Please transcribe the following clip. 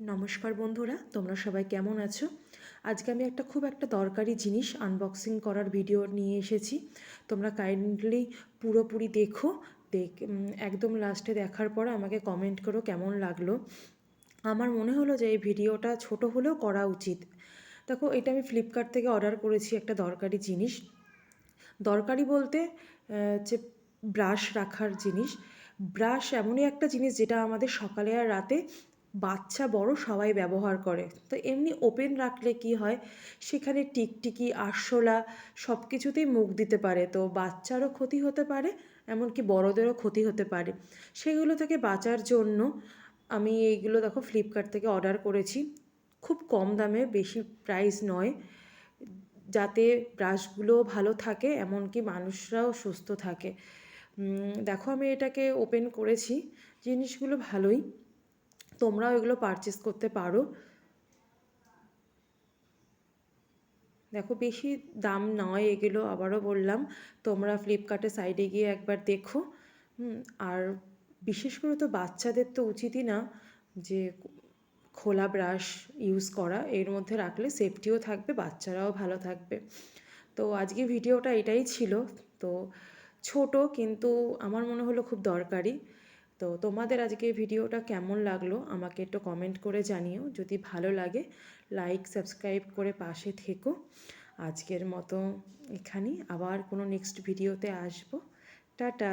নমস্কার বন্ধুরা, তোমরা সবাই কেমন আছো? আজকে আমি একটা খুব একটা দরকারি জিনিস আনবক্সিং করার ভিডিও নিয়ে এসেছি। তোমরা কাইন্ডলি পুরোপুরি দেখো, দেখ একদম লাস্টে দেখার পর আমাকে কমেন্ট করো কেমন লাগল। আমার মনে হলো যে এই ভিডিওটা ছোট হলেও করা উচিত। দেখো, এটা আমি ফ্লিপকার্ট থেকে অর্ডার করেছি একটা দরকারি জিনিস। দরকারি বলতে যে ব্রাশ রাখার জিনিস। ব্রাশ এমনই একটা জিনিস যেটা আমাদের সকালে আর রাতে বাচ্চা বড় সবাই ব্যবহার করে। তো এমনি ওপেন রাখলে কি হয়? সেখানে টিকটিকি, আরশোলা সব কিছুতেই মুখ দিতে পারে। তো বাচ্চারও ক্ষতি হতে পারে, এমনকি বড়দেরও ক্ষতি হতে পারে। সেগুলো থেকে বাঁচার জন্য আমি এইগুলো দেখো ফ্লিপকার্ট থেকে অর্ডার করেছি। খুব কম দামে, বেশি প্রাইস নয়। যাতে ব্রাশগুলো ভালো থাকে, এমনকি মানুষরাও সুস্থ থাকে। দেখো আমি এটাকে ওপেন করেছি। জিনিসগুলো ভালোই। তোমরাও এগুলো পারচেস করতে পারো। দেখো বেশি দাম নয় এগুলো, আবারও বললাম, তোমরা ফ্লিপকার্টের সাইডে গিয়ে একবার দেখো। আর বিশেষ করে তো বাচ্চাদের তো উচিতই না যে খোলা ব্রাশ ইউজ করা, এর মধ্যে রাখলে সেফটিও থাকবে, বাচ্চারাও ভালো থাকবে। তো আজকে ভিডিওটা এটাই ছিল। তো ছোট কিন্তু আমার মনে হলো খুব দরকারি। তো তোমাদের আজকে ভিডিওটা কেমন লাগল আমাকে একটু কমেন্ট করে জানিও। যদি ভালো লাগে লাইক সাবস্ক্রাইব করে পাশে থেকো। আজকের মতো এখানেই। আবার কোনো নেক্সট ভিডিওতে আসব। টাটা!